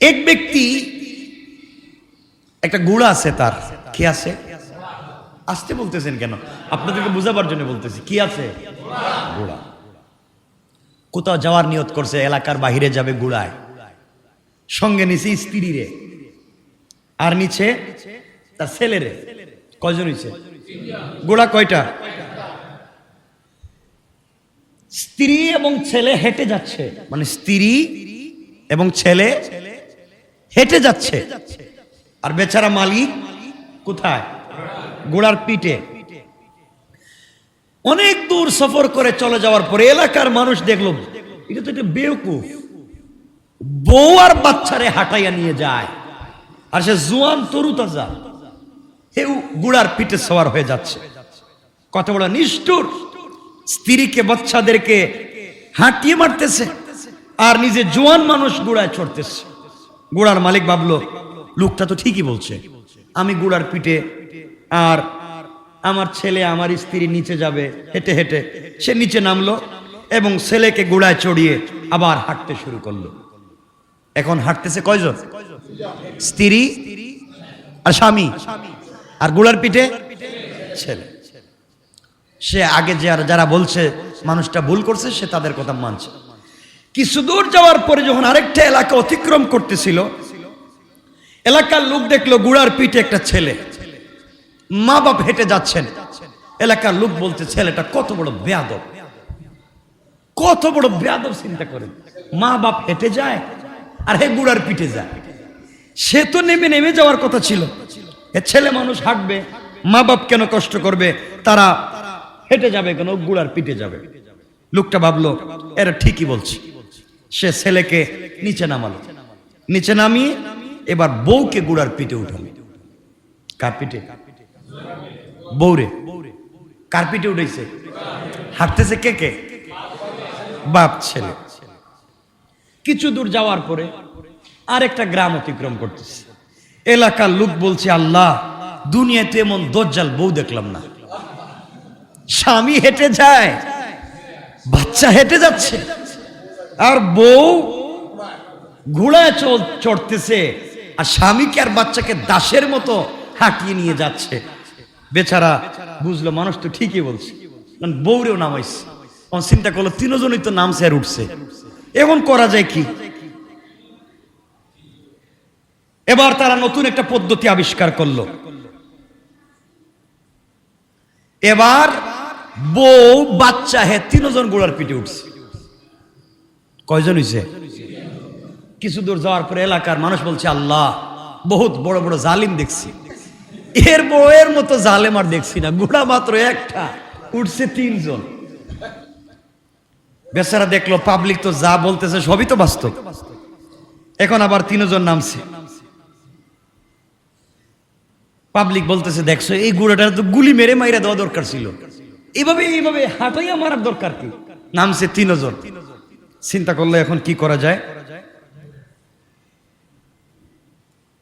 এক ব্যক্তি, একটা গুড়া আছে তার, কি আছে? আসতে বলতেছেন কেন? আপনাদেরকে বুঝাবার জন্য বলতেছি, কি আছে? গুড়া। কোথাও যাওয়ার নিয়ত করছে, এলাকার বাহিরে যাবে গুড়ায়। সঙ্গে নিচে স্ত্রী রে। আর নিচে তার ছেলে রে। কয়জন হইছে? গোড়া কয়টা? স্ত্রী এবং ছেলে হেঁটে যাচ্ছে। মানে স্ত্রী এবং ছেলে হেঁটে যাচ্ছে। আর বেচারা মালিক কোথায়? গোড়ার পিঠে। অনেক দূর সফর করে চলে যাওয়ার পরে এলাকার মানুষ দেখল, এটা তো একটা বেউকুফ। বউ আর বাচ্চারে হাঁটাইয়া নিয়ে যায়। আর সে জুয়ান তরু তাজা হেউ গুড়ার পিঠে সওয়ার হয়ে যাচ্ছে। কত বড় নিষ্ঠুর স্ত্রীকে, বাচ্চাদেরকে হাঁটিয়ে মারতেছে। আর নিজে জোয়ান মানুষ গুড়ায় চড়তেছে। গুড়ার মালিক ভাবলো লোকটা তো ঠিকই বলছে। আমি গুড়ার পিঠে আর আমার ছেলে, আমার স্ত্রী নিচে যাবে, হেঁটে হেঁটে সে নিচে নামলো এবং ছেলেকে গোড়ায় চড়িয়ে আবার হাঁটতে শুরু করল। এখন হাঁটতেছে কয়জন? স্ত্রী আর স্বামী। আর গুড়ার পিঠে ছেলে। সে আগে যারা যারা বলছে, মানুষটা ভুল করছে, সে তাদের কথা মানছে। কিছু দূর যাওয়ার পরে যখন আরেকটা এলাকা অতিক্রম করতেছিল, এলাকার লোক দেখল গুড়ার পিঠে একটা ছেলে। মা বাপ হেঁটে যাচ্ছেন। এলাকার লোক বলছে, ছেলেটা কত বড় বেয়াদব। কত বড় বেয়াদব চিন্তা করেন মা বাপ হেঁটে যায় আর হে গুড়ার পিঠে যায়। সে তো নেমে নেমে যাওয়ার কথা ছিল। ছেলে মানুষ হাঁটবে, মা বাপ কেন কষ্ট করবে? তারা হেঁটে যাবে কেন? গুড়ার পিঠে যাবে। লোকটা ভাবলো, এরা ঠিকই বলছে। সে ছেলেকে নিচে নামালো। নিচে নামিয়ে এবার বউকে গুড়ার পিঠে উঠালো। কার পিঠে? বউরে। কার পিঠে উঠেছে? হাঁটতেছে কে কে? বাপ ছেলে। কিছু দূর যাওয়ার পরে আরেকটা গ্রাম অতিক্রম করতেছে। এলাকার লোক বলছে, আল্লাহ, দুনিয়াতে এমন দজ্জাল বউ দেখলাম না। স্বামী হেঁটে যায়, বাচ্চা হেঁটে যাচ্ছে। আর বউ ঘোড়ায় চড়তেছে, আর স্বামীকে আর বাচ্চাকে দাসের মতো হাঁটিয়ে নিয়ে যাচ্ছে। বেচারা বুঝলো, মানুষ তো ঠিকই বলছে। কারণ বউরেও নামাইছে। তখন চিন্তা করল, তিনজনই তো নামছে আর উঠছে। এখন করা যায় কি? এবার তারা নতুন একটা পদ্ধতি আবিষ্কার করল। এবার বউ, বাচ্চা হে তিনজন গোড়ার পিঠে উঠছে। কয়জন হইছে? কিছু দূর যাওয়ার পরে এলাকার মানুষ বলছে, আল্লাহ, বহুত বড় বড় জালিম দেখছি। এর বউয়ের মতো জালেম আর দেখছি না গোড়া মাত্র একটা, উঠছে তিনজন। বেচারা দেখল, পাবলিক তো যা বলতেছে সবই তো বাস্তব। এখন আবার তিনজন নামছে। পাবলিক বলতেছে, দেখছ, এই গুড়াটা তো গুলি মেরে মাইরা দেওয়া দরকার ছিল। এইভাবে এইভাবে হাঁটাইয়া মারার দরকার কি? নামছে তিনজন। চিন্তা করলে এখন কি করা যায়?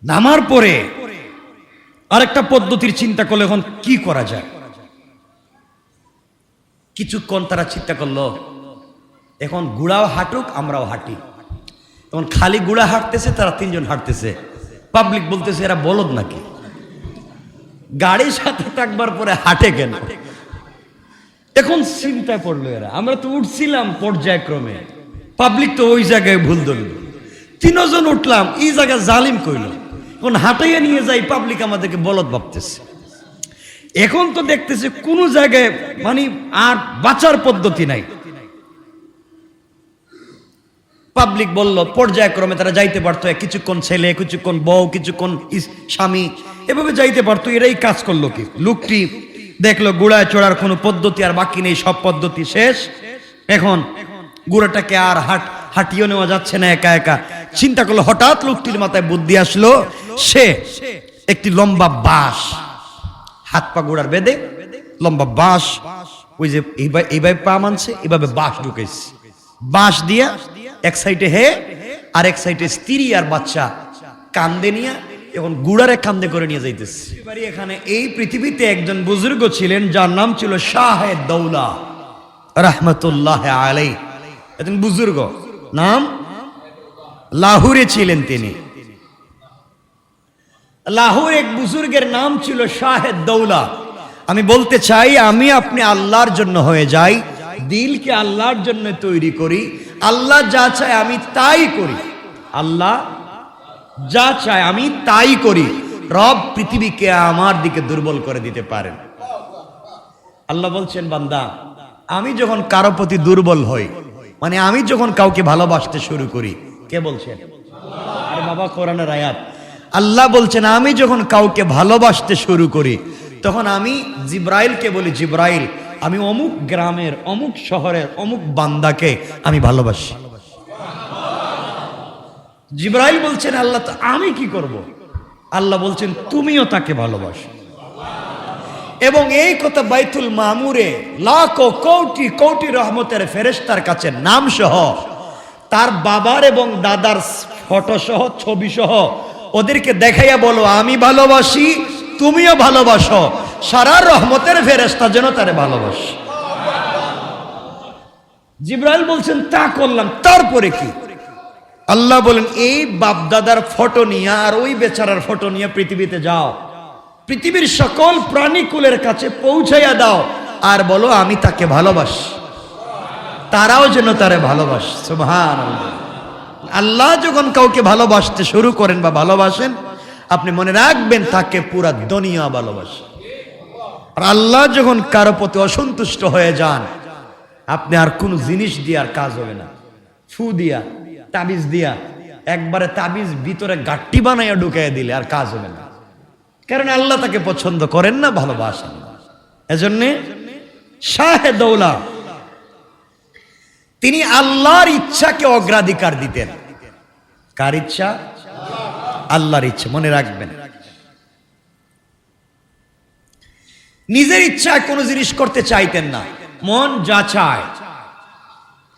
নামার পরে আরেকটা পদ্ধতির চিন্তা করলে এখন কি করা যায়? কিছুক্ষণ তারা চিন্তা করল, এখন গুড়াও হাঁটুক, আমরাও হাঁটি। তখন খালি গুড়া হাঁটতেছে, তারা তিনজন হাঁটতেছে। পাবলিক বলতেছে, এরা বলদ নাকি? গাড়ির সাথে থাকবার পরে হাঁটে কেন? এখন চিন্তায় পড়ল এরা। আমরা তো উঠছিলাম পর্যায়ক্রমে। পাবলিক তো ওই জায়গায় ভুল ধরল। তিনজন উঠলাম, এই জায়গায় জালিম কইল। এখন হাঁটাইয়া নিয়ে যাই, পাবলিক আমাদেরকে বলদ ভাবতেছে। এখন তো দেখতেছে কোনো জায়গায় মানে আর বাঁচার পদ্ধতি নাই। পাবলিক বলল, পর্যায়ক্রমে তারা যাইতে পারতো কিছুক্ষণ ছেলে, কিছুক্ষণ বউ, কিছুক্ষণ স্বামী, এভাবে যাইতে পারতো, এরাই কাজ করল কি? লোকটি দেখল, গুড়ায় চড়ার কোনো পদ্ধতি আর বাকি নেই, সব পদ্ধতি শেষ। এখন গুড়াটাকে আর হাট হাঁটিয়ে নেওয়া যাচ্ছে না একা একা। চিন্তা করল হঠাৎ লোকটির মাথায় বুদ্ধি আসলো, সে একটি লম্বা বাঁশ, হাত পা গোড়ার বেঁধে লম্বা বাঁশ, ওই যে এইভাবে পা মানছে এইভাবে বাঁশ ঢুকেছে বাঁশ দিয়া এক সাইডে হে, আর এক সাইডে স্ত্রী আর বাচ্চা কান্দে নিয়ে এখন গুড়ারে কান্দে করে নিয়ে যাইতেছে। এবারে এখানে এই পৃথিবীতে একজন বুজুর্গ ছিলেন, যার নাম ছিল শাহে দৌলা, রহমতুল্লাহ আলাই একজন বুজুর্গ। নাম? লাহুরে ছিলেন তিনি। লাহোর এক বুজুর্গের নাম ছিল শাহেদ দৌলা। আমি বলতে চাই, আমি আপনি আল্লাহর জন্য হয়ে যাই, দিলকে আল্লাহর জন্য তৈরি করি। আল্লাহ যা চায় আমি তাই করি। আল্লাহ যা চায় আমি তাই করি। রব পৃথিবীকে আমার দিকে দুর্বল করে দিতে পারেন। আল্লাহ বলছেন, বান্দা, আমি যখন কারও প্রতি দুর্বল হই মানে আমি যখন কাউকে ভালোবাসতে শুরু করি, কে বলছেন আরে বাবা, কোরআনের আয়াত। আল্লাহ বলছেন, আমি যখন কাউকে ভালোবাসতে শুরু করি, তখন আমি জিব্রাইলকে বলি, জিব্রাইল, আমি অমুক গ্রামের, অমুক শহরের, অমুক বান্দাকে আমি ভালোবাসি। জিব্রাইল বলছেন, আল্লাহ, তো আমি কি করব? আল্লাহ বলছেন, তুমিও তাকে ভালোবাসো। এবং এই কথা বাইতুল মামুরে লাখো কোটি কোটি রহমতের ফেরেস্তার কাছে নাম সহ তার বাবার এবং দাদার ফটো সহ, ছবি সহ ওদেরকে দেখাইয়া বলো, আমি ভালোবাসি, তুমিও ভালোবাসো। সারা রহমতের ফেরেশতা যেন তারে ভালোবাসে। জিব্রাইল বলছেন, তা করলাম, তারপরে কি? আল্লাহ বলেন, এই বাপ দাদার ফটো নিয়ে আর ওই বেচারার ফটো নিয়ে পৃথিবীতে যাও। পৃথিবীর সকল প্রাণীকুলের কাছে পৌঁছাইয়া দাও আর বলো, আমি তাকে ভালোবাসি। তারাও যেন তারে ভালোবাস। আল্লাহ যখন কাউকে ভালোবাসতে শুরু করেন বা ভালোবাসেন, আপনি মনে রাখবেন তাকে পুরা দুনিয়া ভালোবাসে। আর আল্লাহ যখন কারও প্রতি অসন্তুষ্ট হয়ে যান, আপনি আর কোনো জিনিস দিয়ে আর কাজ হবে না। ফু দিয়া, তাবিজ দিয়া, একবারে তাবিজ ভিতরে গাট্টি বানাইয়া ঢুকাইয়া দিলে আর কাজ হবে না। কারণ আল্লাহ তাকে পছন্দ করেন না, ভালোবাসেন এজন্যে শাহে দৌলা, তিনি আল্লাহর ইচ্ছাকে অগ্রাধিকার দিতেন। কার ইচ্ছা? আল্লাহর ইচ্ছা, মনে রাখবেন। নিজের ইচ্ছায় কোনো জিনিস করতে চাইতেন না, মন যা চায়।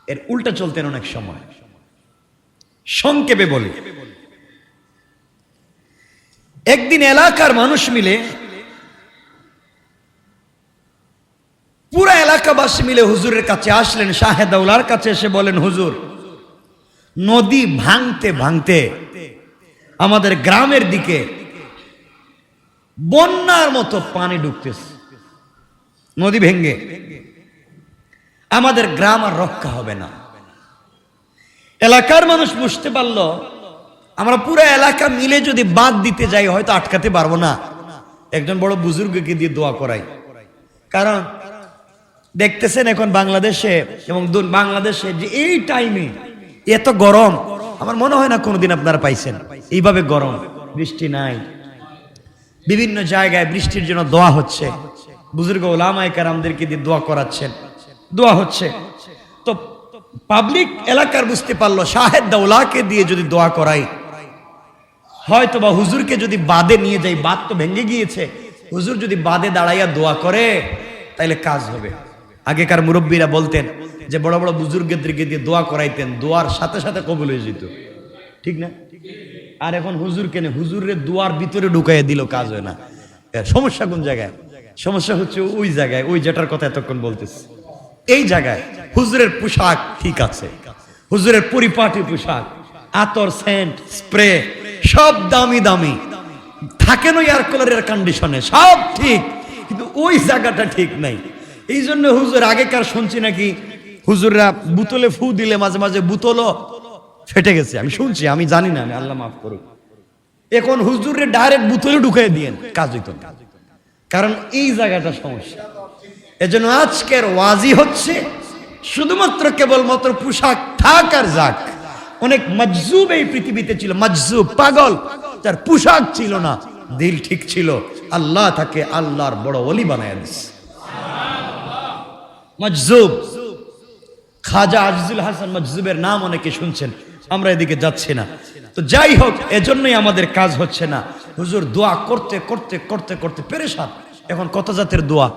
এর উল্টা চলতেন অনেক সময়। সংক্ষেপে বলি একদিন এলাকার মানুষ মিলে, পুরা এলাকাবাসী মিলে হুজুরের কাছে আসলেন, শাহেদাউলার কাছে এসে বলেন, হুজুর, নদী ভাঙতে ভাঙতে আমাদের গ্রামের দিকে বন্যার মতো পানি ঢুকতেছে। নদী ভেঙ্গে আমাদের গ্রাম আর রক্ষা হবে না। এলাকার মানুষ বুঝতে পারল আমরা পুরো এলাকা মিলে যদি বাদ দিতে যাই, হয়তো আটকাতে পারব না। একজন বড় বুজুর্গকে দিয়ে দোয়া করাই। কারণ দেখতেছেন এখন বাংলাদেশে এবং বাংলাদেশে যে এই টাইমে এত গরম, আমার মনে হয় না কোনোদিন আপনারা পাইছেন। এইভাবে গরম, বৃষ্টি নাই। বিভিন্ন জায়গায় বৃষ্টির জন্য দোয়া হচ্ছে। বুজুর্গ ওলামাই কারামদেরকে দিয়ে দোয়া করাচ্ছেন। দোয়া হচ্ছে। তো পাবলিক এলাকার বুঝতে পারল, শাহেদ দাউলাকে দিয়ে যদি দোয়া করাই হয়তো বা হুজুরকে যদি বাদে নিয়ে যাই বাদ তো ভেঙে গিয়েছে। হুজুর যদি বাদে দাঁড়াইয়া দোয়া করে, তাইলে কাজ হবে। আগেকার মুরব্বীরা বলতেন যে, বড় বড় বুজুর্গদেরকে দিয়ে দোয়া করাইতেন, দোয়ার সাথে সাথে কবুল হয়ে যেত। ঠিক না? আর এখন হুজুর কেন, হুজুরের দোয়ার ভিতরে ঢুকাইয়া দিল কাজ হয় না। সমস্যা কোন জায়গায়? সমস্যা হচ্ছে ওই জায়গায়, ওই যেটার কথা এতক্ষণ বলতেছি। এই জায়গায় হুজুরের পোশাক ঠিক আছে। হুজুরের পরিপাটি পোশাক, আতর সেন্ট স্প্রে সব দামি দামি। থাকেন ওই এয়ার কুলারের কন্ডিশনে সব ঠিক। কিন্তু ওই জায়গাটা ঠিক নাই। এই জন্য হুজুর আগেকার শুনছি নাকি, হুজুররা বুতলে ফু দিলে মাঝে মাঝে বুতলও ফেটে গেছে। আমি শুনছি, আমি জানি না আমি আল্লাহ মাফ করুক। এখন হুজুরে ডাইরেক্ট বুতলে ঢুকাই দিয়েন, কাজ হইতো না। কারণ এই জায়গাটা সমস্যা। এজন্য আজকের ওয়াজি হচ্ছে, শুধুমাত্র কেবলমাত্র পোশাক থাক আর যাক। অনেক মজজুব এই পৃথিবীতে ছিল, মজজুব, পাগল। তার পোশাক ছিল না, দিল ঠিক ছিল। আল্লাহ তাকে আল্লাহর বড় অলি বানায় দিচ্ছে মজজুব। খাজা আজিজুল হাসান মজজুবের নাম অনেকে শুনছেন, আমরা এদিকে যাচ্ছি না। তো যাই হোক, এজন্যই আমাদের কাজ হচ্ছে না। হুজুর, দোয়া করতে করতে করতে করতে পেরেশান। এখন কত জাতের দোয়া?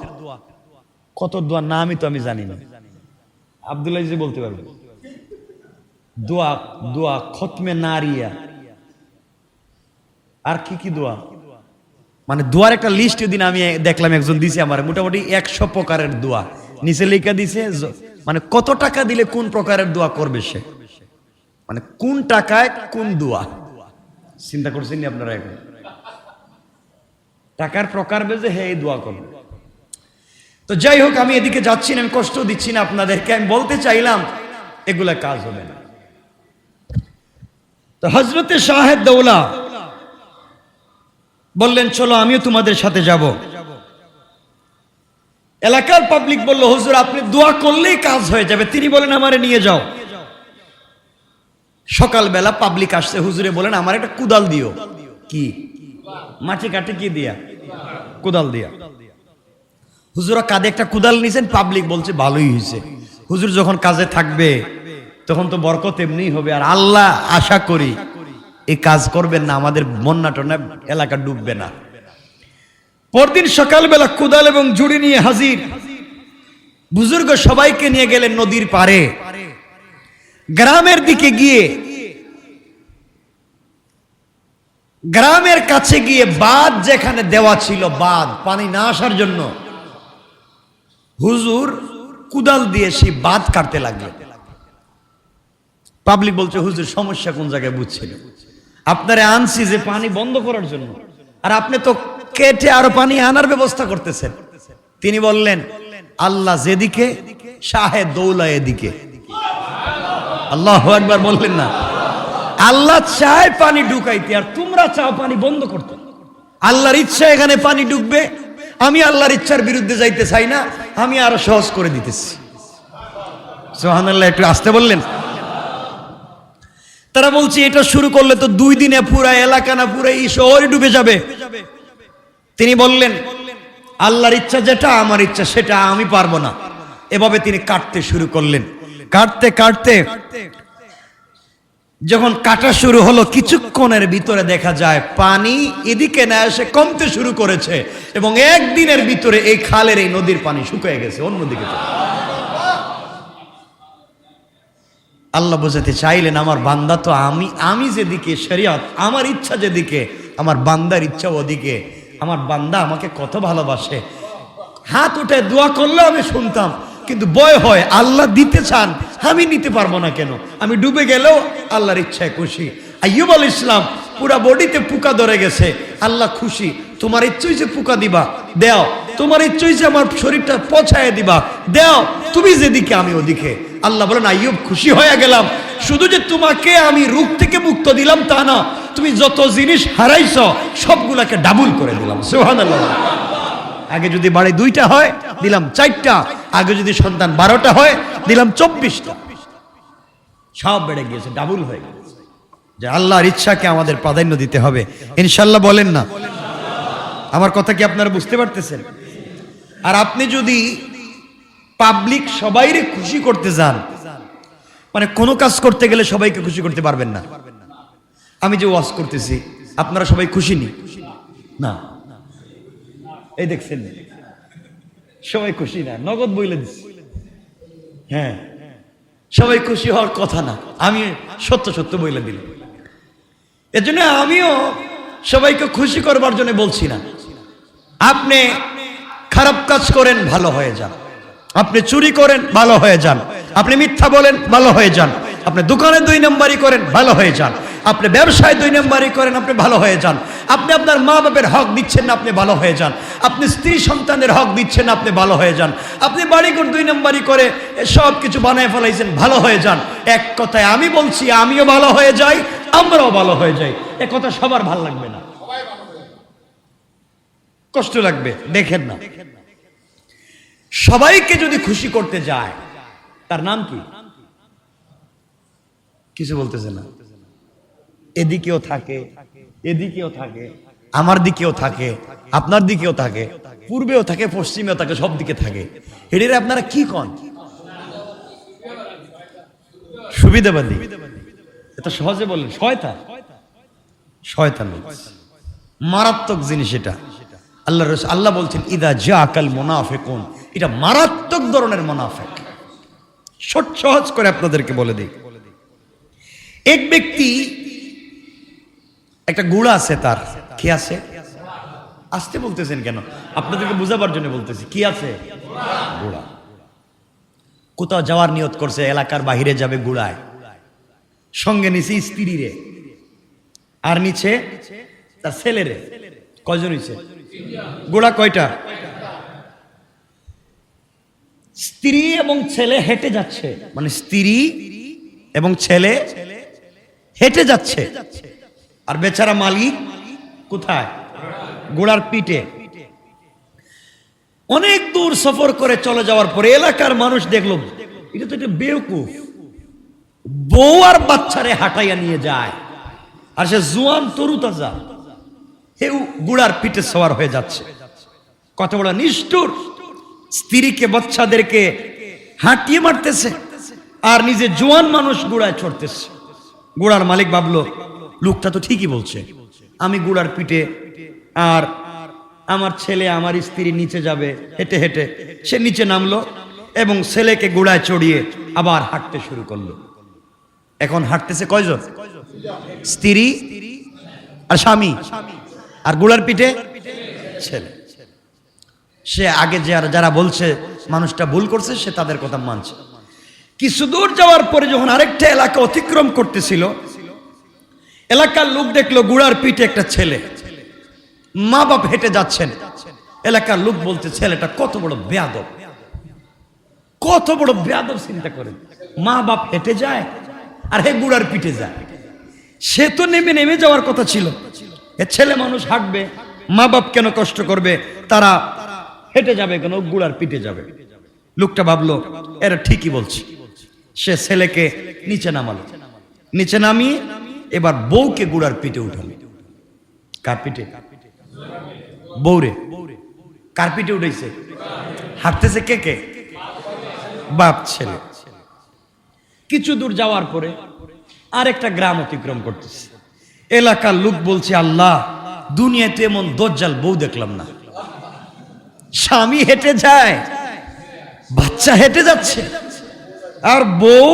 কত দোয়া? নামই তো, আমি জানি না। আবদুল্লাহ বলতে পারবে? দোয়া দোয়া, খতমে নারিয়া। আর কি কি দোয়া? মানে দোয়ার একটা লিস্ট দিন আমি দেখলাম, একজন দিছে আমার, মোটামুটি একশো প্রকারের দোয়া। নিচে লেখা দিছে মানে কত টাকা দিলে কোন প্রকারের দোয়া করবে সে? মানে কোন টাকায় কোন দোয়া? চিন্তা করছেন আপনারা এখন? টাকার প্রকার বেজে হে এই দোয়া করবে। তো যাই হোক, আমি এদিকে যাচ্ছি না, আমি কষ্ট দিচ্ছি না আপনাদেরকে, আমি বলতে চাইলাম, এগুলা কাজ হবে না। তো হজরতে শাহেদ দৌলা বললেন, চলো, আমিও তোমাদের সাথে যাব। এলাকার পাবলিক বলল, হুজুর, আপনি দোয়া করলেই কাজ হয়ে যাবে। তিনি বলেন, আমারে নিয়ে যাও। সকালবেলা পাবলিক আসছে, হুজুরে বলেন, আমার একটা কুদাল দিও। কি? মাটি কাটে কি দিয়া? কুদাল দিয়া। হুজুরা কাঁধে একটা কুদাল নিছেন পাবলিক বলছে, ভালোই হয়েছে হুজুর যখন কাজে থাকবে তখন তো বরকত এমনি হবে। আর আল্লাহ আশা করি এই কাজ করবেন না, আমাদের বন্যা টন্যা এলাকা ডুববে না। পরদিন সকালবেলা কুদাল এবং জুড়ি নিয়ে হাজির। বুজুর্গ সবাইকে নিয়ে গেলেন নদীর পারে গ্রামের দিকে গিয়ে গ্রামের কাছে গিয়ে বাঁধ যেখানে দেওয়া ছিল, বাঁধ, পানি না আসার জন্য হুজুর কুদাল দিয়ে সেই বাঁধ কাটতে লাগলেন। পাবলিক বলছে, হুজুর, সমস্যা কোন জায়গায় বুঝছিল আপনারে আনছি যে পানি বন্ধ করার জন্য। আর আপনি তো কেটে আরও পানি আনার ব্যবস্থা করতেছেন। তিনি বললেন, আল্লাহ যেদিকে, শাহে দৌলা এদিকে। আল্লাহ একবার বললেন না। আল্লাহ চায় পানি ঢুকাইতে, আর তোমরা চাও পানি বন্ধ করতে। আল্লাহর ইচ্ছা এখানে পানি ঢুকবে। আমি আল্লাহর ইচ্ছার বিরুদ্ধে যাইতে চাই না। আমি আরও সহজ করে দিতেছি। সোহান আল্লাহ একটু আসতে বললেন। তারা বলছে, এটা শুরু করলে তো দুই দিনে পুরা এলাকা না পুরা এই শহরে ডুবে যাবে। তিনি বললেন, আল্লাহর ইচ্ছা যেটা, আমার ইচ্ছা সেটা, আমি পারব না। এভাবে তিনি কাটতে শুরু করলেন। কাটতে কাটতে যখন কাটা শুরু হলো, কিছুক্ষণের ভিতরে দেখা যায়, পানি এদিকে না এসে কমতে শুরু করেছে এবং একদিনের ভিতরে এই খালের এই নদীর পানি শুকিয়ে গেছে অন্যদিকে। আল্লাহ বোঝাতে চাইলেন, আমার বান্দা তো আমি আমি যেদিকে শরিয়ত, আমার ইচ্ছা যেদিকে, আমার বান্দার ইচ্ছা ওদিকে। আমার বান্দা আমাকে কত ভালোবাসে। হাত উঠে দোয়া করলেও আমি শুনতাম, কিন্তু বয় হয়, আল্লাহ দিতে চান, আমি নিতে পারব না কেন? আমি ডুবে গেলেও আল্লাহর ইচ্ছায় খুশি। আইয়ুব আল ইসলাম পুরা বডিতে পোকা ধরে গেছে। আল্লাহ খুশি, তোমার ইচ্ছই যে পোকা দিবা, দেও। তোমার ইচ্ছই যে আমার শরীরটা পছায় দিবা, দেও। তুমি যেদিকে, আমি ওদিকে। আল্লাহ বলেন, আইয়ুব, খুশি হয়ে গেলাম। শুধু যে তোমাকে আমি রূপ থেকে মুক্ত দিলাম তা না, তুমি যত জিনিস হারাইছ, সবগুলাকে ডাবল করে দিলাম। সোহান আগে যদি বাড়ি দুইটা হয়, দিলাম চারটা। আগে যদি সন্তান বারোটা হয়, দিলাম চব্বিশটা। সব বেড়ে গিয়েছে ডাবল হয়ে গেছে যে আল্লাহর ইচ্ছাকে আমাদের প্রাধান্য দিতে হবে। ইনশাল্লাহ বলেন না। আমার কথা কি আপনারা বুঝতে পারতেছেন? আর আপনি যদি পাবলিক সবাইরে খুশি করতে যান। মানে কোনো কাজ করতে গেলে সবাইকে খুশি করতে পারবেন না। আমি যে ওয়াজ করতেছি, আপনারা সবাই খুশি নি? না। এই দেখছেন। সবাই খুশি না, নগদ বইলে দিচ্ছি হ্যাঁ। সবাই খুশি হওয়ার কথা না, আমি সত্য সত্য বইলে দিলাম। এজন্য আমিও সবাইকে খুশি করবার জন্য বলছি না। আপনি খারাপ কাজ করেন, ভালো হয়ে যান। আপনি চুরি করেন, ভালো হয়ে যান। আপনি মিথ্যা বলেন, ভালো হয়ে যান। আপনি দোকানে দুই নম্বরই করেন, ভালো হয়ে যান। আপনি ব্যবসায় দুই নম্বরই করেন, আপনি ভালো হয়ে যান। আপনি আপনার মা বাপের হক দিচ্ছেন না আপনি ভালো হয়ে যান। আপনি স্ত্রী সন্তানের হক দিচ্ছেন না আপনি ভালো হয়ে যান। আপনি বাড়িঘর দুই নম্বরই করে সব কিছু বানায় ফেলাইছেন, ভালো হয়ে যান। এক কথায় আমি বলছি, আমিও ভালো হয়ে যাই, আমরাও ভালো হয়ে যাই। এ কথা সবার ভালো লাগবে না। কষ্ট লাগবে, দেখেন না। সবাইকে যদি খুশি করতে যায়, তার নাম কি? কিছু বলতেছে না। এদিকেও থাকে এদিকেও থাকে, আমার দিকেও থাকে, আপনার দিকেও থাকে, পূর্বেও থাকে, পশ্চিমেও থাকে, সব দিকে থাকে। এটির আপনারা কি কন? সুবিধাবাদী এটা সহজে বললেন, শয়তান। শয়তান মারাত্মক জিনিস এটা। আল্লাহ রস আল্লাহ বলছেন, ইদা জা আকাল মোনাফেকুন। এটা মারাত্মক ধরনের মোনাফেক। সট সহজ করে আপনাদেরকে বলে দিই। এক ব্যক্তি একটা গুড়া আছে তার। কি আছে? আসতে বলতেছেন কেন? আপনাদেরকে বুঝাবার জন্য বলতেছি, কি আছে? গুড়া। কোথাও যাওয়ার নিয়ত করছে, এলাকার বাহিরে যাবে গুড়ায়। সঙ্গে নিছে স্ত্রী রে আর নিচে তার ছেলেরে। কয়জন হইছে? গোড়া কয়টা? স্ত্রী এবং ছেলে হেঁটে যাচ্ছে। মানে স্ত্রী এবং ছেলে হেঁটে যাচ্ছে। আর বেচারা মালিক কোথায়? গোড়ার পিঠে। অনেক দূর সফর করে চলে যাওয়ার পরে এলাকার মানুষ দেখল এটা তো একটা বেউকুফ। বউ আর বাচ্চারে হাঁটাইয়া নিয়ে যায়। আর সে জুয়ান তরু তাজা হেউ গুড়ার পিঠে সওয়ার হয়ে যাচ্ছে। কত বড় নিষ্ঠুর স্ত্রীকে, বাচ্চাদেরকে হাঁটিয়ে মারতেছে আর নিজে জোয়ান মানুষ গুড়ায় চড়তেছে গুড়ার মালিক ভাবলো, লোকটা তো ঠিকই বলছে, আমি গুড়ার পিঠে আর আমার ছেলে, আমার স্ত্রী নিচে যাবে। হেঁটে হেঁটে সে নিচে নামলো এবং ছেলেকে গুড়ায় চড়িয়ে আবার হাঁটতে শুরু করল। এখন হাঁটতেছে কয়জন? স্ত্রী আর স্বামী। আর গুড়ার পিঠে? ছেলে। সে আগে যারা যারা বলছে, মানুষটা ভুল করছে, সে তাদের কথা মানছে। কিছু দূর যাওয়ার পরে যখন আরেকটা এলাকা অতিক্রম করতেছিল, এলাকার লোক দেখল গুড়ার পিঠে একটা ছেলে। মা বাপ হেঁটে যাচ্ছেন। এলাকার লোক বলতে ছেলেটা কত বড় বেয়াদব। কত বড় বেয়াদব চিন্তা করেন মা বাপ হেঁটে যায় আর হে গুড়ার পিঠে যায়। সে তো নেমে নেমে যাওয়ার কথা ছিল। এ ছেলে মানুষ হাঁটবে, মা বাপ কেন কষ্ট করবে? তারা হেঁটে যাবে কেন? গুড়ার পিঠে যাবে। লোকটা ভাবলো, এরা ঠিকই বলছে। সে ছেলেকে নিচে নামালো। নিচে নামিয়ে এবার বউকে গুড়ার পিঠে উঠালো। কার পিঠে বউরে। উঠেছে? হাঁটতেছে কে কে? বাপ ছেলে। কিছু দূর যাওয়ার পরে আরেকটা গ্রাম অতিক্রম করতেছে। এলাকার লোক বলছে, আল্লাহ, দুনিয়াতে এমন দজ্জাল বউ দেখলাম না। স্বামী হেঁটে যায়, বাচ্চা হেঁটে যাচ্ছে। আর বউ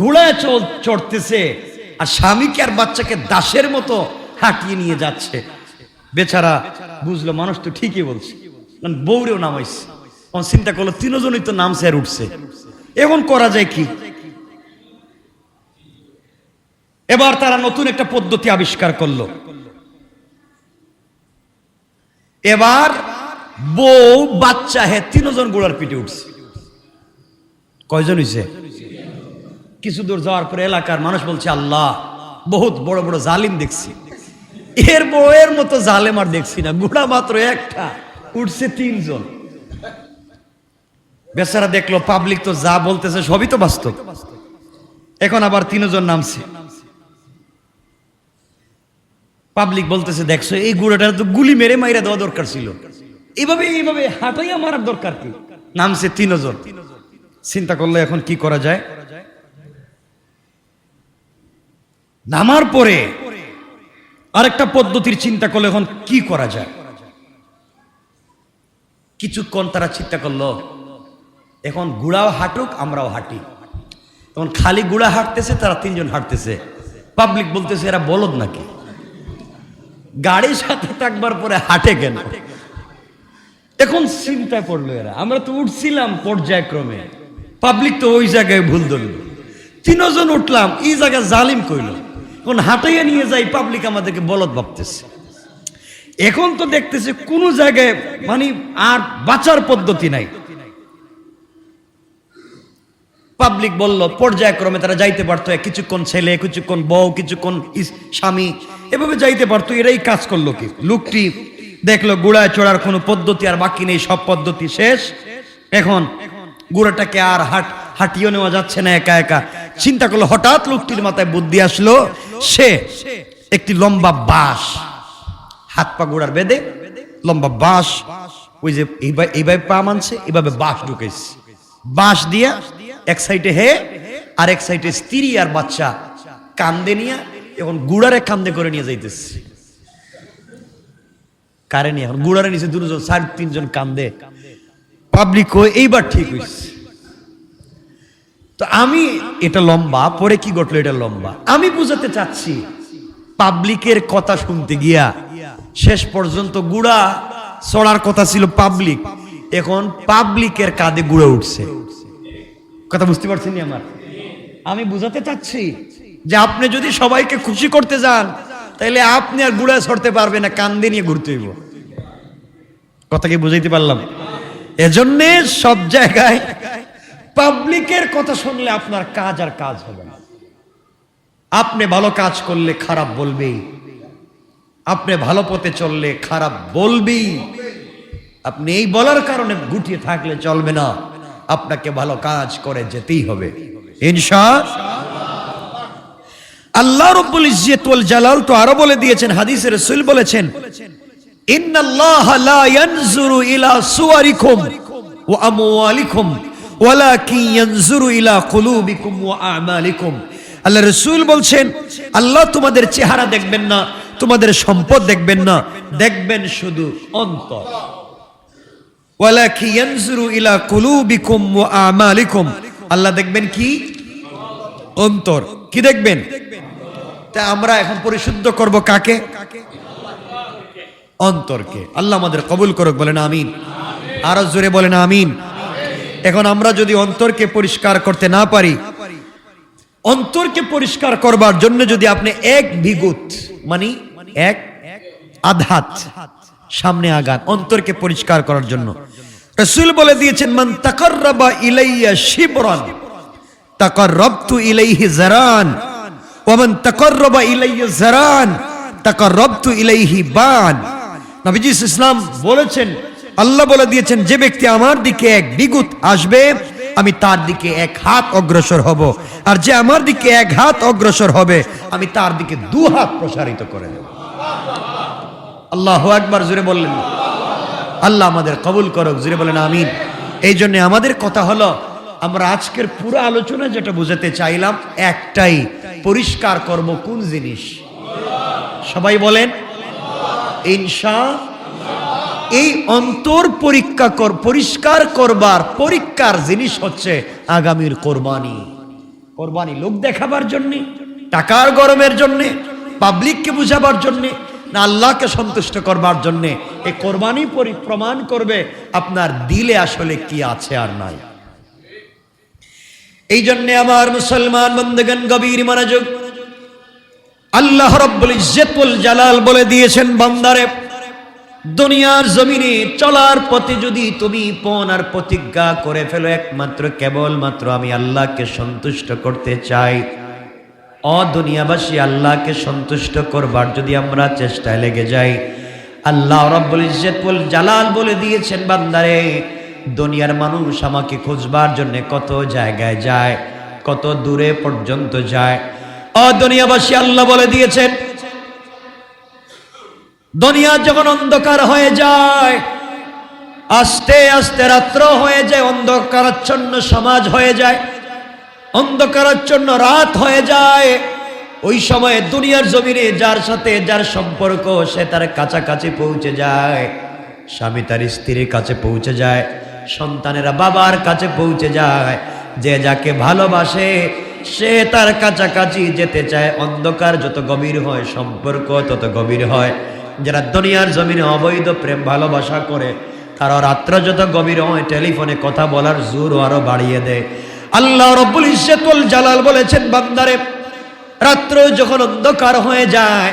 ঘোড়ায় চড়তেছে, আর স্বামীকে আর বাচ্চাকে দাসের মতো হাঁটিয়ে নিয়ে যাচ্ছে। বেচারা বুঝলো, মানুষ তো ঠিকই বলছে। কারণ বউরেও নামাইছে। চিন্তা করল, তিনজনই তো নামছে আর উঠছে। এখন করা যায় কি? এবার তারা নতুন একটা পদ্ধতি আবিষ্কার করল। এবার বউ, বাচ্চা হে, তিনজন গোড়ার পিঠে উঠছে। কয়জন হইছে? কিছু দূর যাওয়ার পরে এলাকার মানুষ বলছে, আল্লাহ, বহুত বড় বড় জালিম দেখছি। এর বউয়ের মতো জালেম আর দেখছি না। গোড়া মাত্র একটা, উঠছে তিনজন। বেচারা দেখল, পাবলিক তো যা বলতেছে সবই তো বাস্তব। এখন আবার তিনজন নামছে। পাবলিক বলতেছে, দেখছ, এই গুড়াটা তো গুলি মেরে মাইরা দেওয়া দরকার ছিল। এইভাবে এইভাবে হাঁটাইয়া মারার দরকার কি? নামছে তিনজন। চিন্তা করলে এখন কি করা যায়? নামার পরে আরেকটা পদ্ধতির চিন্তা করলে এখন কি করা যায়? কিছুক্ষণ তারা চিন্তা করল, এখন গুড়াও হাঁটুক, আমরাও হাঁটি। তখন খালি গুড়া হাঁটতেছে, তারা তিনজন হাঁটতেছে। পাবলিক বলতেছে, এরা বলদ নাকি? গাড়ির সাথে থাকবার পরে হাঁটে কেন এখন চিন্তায় পড়ল এরা। আমরা তো উঠছিলাম পর্যায়ক্রমে। পাবলিক তো ওই জায়গায় ভুল ধরল। তিনজন উঠলাম, এই জায়গায় জালিম কইল। এখন হাঁটাইয়া নিয়ে যাই, পাবলিক আমাদেরকে বলদ ভাবতেছে। এখন তো দেখতেছে কোনো জায়গায় মানে আর বাঁচার পদ্ধতি নাই। পাবলিক বলল, পর্যায়ক্রমে তারা যাইতে পারতো। কিছুক্ষণ ছেলে, কিছুক্ষণ বউ, কিছুক্ষণ স্বামী। এভাবে যাইতে পারতো, এরাই কাজ করল কি? লোকটি দেখল গুড়ায় চড়ার কোনো পদ্ধতি আর বাকি নেই, সব পদ্ধতি শেষ। এখন গুড়াটাকে আর হাট হাঁটিয়েও নেওয়া যাচ্ছে না একা একা। চিন্তা করল, হঠাৎ লোকটির মাথায় বুদ্ধি আসলো, সে একটি লম্বা বাঁশ, হাত পা গোড়ার বেঁধে, লম্বা বাঁশ, ওই যে এইভাবে এইভাবে পা মানছে, এভাবে বাঁশ ঢুকেছে বাঁশ দিয়া এক সাইডে হে, আর এক সাইডে স্ত্রী আর বাচ্চা কান্দে নিয়ে এখন গুড়ারে কান্দে করে নিয়ে যাইতেছে। কারে নিয়ে? এখন গুড়ারে নিচে দুজন, চার, তিনজন কান্দে। পাবলিক হয়ে এইবার ঠিক হয়েছে তো আমি, এটা লম্বা, পরে কি ঘটলো এটা লম্বা। আমি বুঝাতে চাচ্ছি, পাবলিকের কথা শুনতে গিয়া শেষ পর্যন্ত গুড়া চড়ার কথা ছিল পাবলিক। এখন পাবলিকের কাঁধে গুড়া উঠছে। কথা বুঝতে পারছেন আমার? আমি বুঝাতে চাচ্ছি যে আপনি যদি সবাইকে খুশি করতে যান, তাইলে আপনি আর গুড়া ছড়তে পারবেন না, কান্দে নিয়ে ঘুরতে হইব। কথা কি বুঝাইতে পারলাম? এজন্যে সব জায়গায় পাবলিকের কথা শুনলে আপনার কাজ আর কাজ হবে না। আপনি ভালো কাজ করলে খারাপ বলবেই। আপনি ভালো পথে চললে খারাপ বলবেই। আপনি এই বলার কারণে গুটিয়ে থাকলে চলবে না। আপনাকে ভালো কাজ করে যেতেই হবে। ইনশা আল্লাহ রব্বুল ইজ্জত ওয়াল জালাল তো আরও বলে দিয়েছেন, হাদিসে রাসূল বলেছেন, ইন্নাল্লাহ লা ইয়ানজুরু ইলা সুওয়ারিকুম ওয়া আমওয়ালিকুম, ওয়ালাকিন ইয়ানজুরু ইলা কুলুবিকুম ওয়া আমালিকুম। আল্লাহ রাসূল বলছেন, আল্লাহ তোমাদের চেহারা দেখবেন না, তোমাদের সম্পদ দেখবেন না, দেখবেন শুধু অন্তর। ওয়ালাকি ইয়ানজুরু ইলা কুলুবিকুম ওয়া আমালিকুম। আল্লাহ দেখবেন কি? অন্তর। কি দেখবেন? তা আমরা এখন পরিশুদ্ধ করব কাকে? অন্তরকে। আল্লাহ আমাদের কবুল করুক, বলেন আমিন। আরও জোরে বলেন আমিন। এখন আমরা যদি অন্তরকে পরিষ্কার করতে না পারি, অন্তরকে পরিষ্কার করবার জন্য যদি আপনি এক বিগুত মানে এক আধাত সামনে আগান, অন্তরকে পরিষ্কার করার জন্য। রসুল বলে দিয়েছেন, মান তাকাররাবা ইলাইয়া শিবরান, তাকাররাবতু ইলাইহি জারান ওয়ামান তাকাররাবা ইলাইয়া জারান তাকাররাবতু ইলাইহি বান। নবীজি ইসলাম বলেছেন, আল্লাহ বলে দিয়েছেন, যে ব্যক্তি আমার দিকে এক বিগুত আসবে, আমি তার দিকে এক হাত অগ্রসর হব। আর যে আমার দিকে এক হাত অগ্রসর হবে, আমি তার দিকে দু হাত প্রসারিত করে দেব। আল্লাহ একবার জুড়ে বললেন। আল্লাহ আমাদের কবুল করুক জুড়ে বলেন আমিন। এই জন্য আমাদের কথা হলো আমরা আজকের পুরো আলোচনা যেটা বুঝাতে চাইলাম, একটাই, পরিষ্কার করব কোন জিনিস? সবাই বলেন, ইনশা, এই অন্তর পরীক্ষা কর, পরিষ্কার করবার, পরীক্ষার জিনিস হচ্ছে আগামীর কোরবানি। কোরবানি লোক দেখাবার জন্যে, টাকার গরমের জন্যে পাবলিককে বুঝাবার জন্যে, না আল্লাহকে সন্তুষ্ট করবার জন্যে এই কোরবানি পরি, প্রমাণ করবে আপনার দিলে আসলে কি আছে আর নাই। এই জন্যে আমার মুসলমান বন্ধুগণ গভীর মনোযোগ আল্লাহ রব্বুল ইজ্জতুল জালাল বলে দিয়েছেন, বান্দারে, দুনিয়ার জমিনে চলার পথে যদি তুমি পণ আর প্রতিজ্ঞা করে ফেলো, একমাত্র কেবলমাত্র আমি আল্লাহকে সন্তুষ্ট করতে চাই। অদুনিয়াবাসী আল্লাহকে সন্তুষ্ট করবার যদি আমরা চেষ্টায় লেগে যাই। আল্লাহ রব্বুল ইজ্জতুল জালাল বলে দিয়েছেন, বান্দারে দুনিয়ার মানুষ আমাকে খুঁজবার জন্য কত জায়গায় যায়, কত দূরে পর্যন্ত যায়। অ দুনিয়াবাসী, আল্লাহ বলে দিয়েছেন, দুনিয়া যখন অন্ধকার হয়ে যায়, আস্তে আস্তে রাত্র হয়ে যায়, অন্ধকারাচ্ছন্ন সমাজ হয়ে যায়, অন্ধকারাচ্ছন্ন রাত হয়ে যায়। ওই সময়ে দুনিয়ার জমিনে যার সাথে যার সম্পর্ক, সে তার কাছাকাছি পৌঁছে যায়, স্বামী তার স্ত্রীর কাছে পৌঁছে যায়। সন্তানেরা বাবার কাছে পৌঁছে যায়। যে যাকে ভালোবাসে, সে তার কাছাকাছি যেতে চায়। অন্ধকার যত গভীর হয়, সম্পর্ক তত গভীর হয়। যারা দুনিয়ার জমিনে অবৈধ প্রেম, ভালোবাসা করে, তারা রাত্র যত গভীর হয়, টেলিফোনে কথা বলার জোর আরও বাড়িয়ে দেয়। আল্লাহ রব্বুল ইজ্জতুল জালাল বলেছেন, বান্দারে, রাত্র যখন অন্ধকার হয়ে যায়,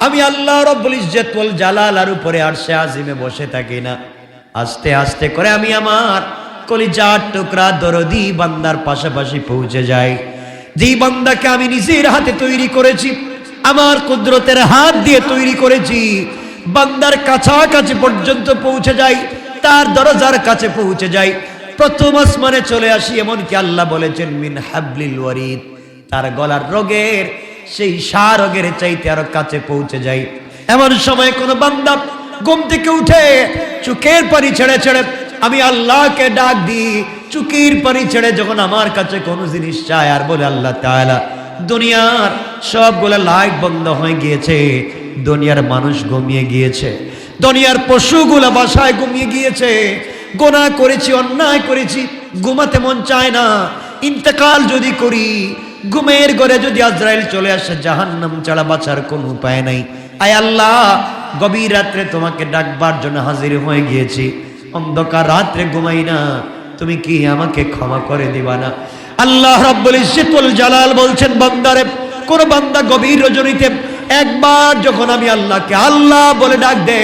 আমি আল্লাহ রব্বুল ইজ্জতুল জালাল আর উপরে আরশে আজিমে বসে থাকি না। আস্তে আস্তে করে আমি আমার কলিজার টুকরা দরদি বান্দার পাশাপাশি পৌঁছে যাই। যেই বান্দাকে আমি নিজের হাতে তৈরি করেছি, আমার কুদরতের হাত দিয়ে তৈরি করেছি, বান্দার কাছাকাছি পর্যন্ত পৌঁছে যাই, তার দরজার কাছে পৌঁছে যাই। প্রথম আসমানে চলে আসি, এমনকি আল্লাহ বলেছেন, মিন হাবলিল ওয়ারিদ তার গলার রোগের, সেই সা রোগের চাইতে আরও কাছে পৌঁছে যাই। এমন সময় কোন বান্দা ঘুম থেকে উঠে চোখের পানি ছেড়ে ছেড়ে আমি আল্লাহকে ডাক দিই। চুকির পানি ছেড়ে যখন আমার কাছে কোনো জিনিস চায়, আর বলে আল্লাহ তাআলা, দুনিয়ার সবগুলো লাইট বন্ধ হয়ে গিয়েছে, দুনিয়ার মানুষ ঘুমিয়ে গিয়েছে, দুনিয়ার পশুগুলো বাসায় ঘুমিয়ে গিয়েছে গোনা করেছি, অন্যায় করেছি, ঘুমাতে মন চায় না। ইন্তেকাল যদি করি, ঘুমের ঘরে যদি আজরাইল চলে আসে, জাহান্নাম ছাড়া বাঁচার কোনো উপায় নাই। আয় আল্লাহ গভীর রাত্রে তোমাকে ডাকবার জন্য হাজির হয়ে গিয়েছি। অন্ধকার রাত্রে ঘুমাই না। তুমি কি আমাকে ক্ষমা করে দিবা না? আল্লাহ রাব্বুল ইজ্জতুল জালাল বলছেন, বান্দারে, কোন বান্দা গভীর রজনীতে একবার যখন আমি আল্লাহকে আল্লাহ বলে ডাক দে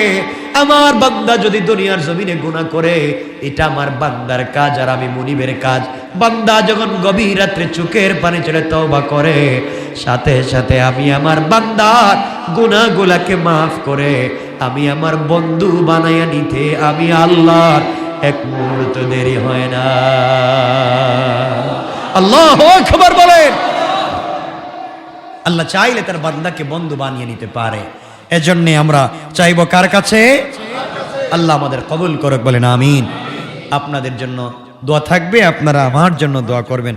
আমার বান্দা যদি দুনিয়ার জমিনে গুনাহ করে, এটা আমার বান্দার কাজ আর আমি মনিবের কাজ। বান্দা যখন গভীর রাত্রে চোখের পানি ছেড়ে তওবা করে, সাথে সাথে আমি আমার বান্দার গুনাহগুলাকে মাফ করে, আমি আমার বন্ধু বানাইয়া নিতে আমি আল্লাহর এক মুহূর্ত দেরি হয় না। আল্লাহ খবর বলেন। আল্লাহ চাইলে তার বান্দাকে বন্ধু বানিয়ে নিতে পারে। এজন্য আমরা চাইব কার কাছে? আল্লাহ আমাদের কবুল করুক, বলেন আমিন। আপনাদের জন্য দোয়া থাকবে, আপনারা আমার জন্য দোয়া করবেন।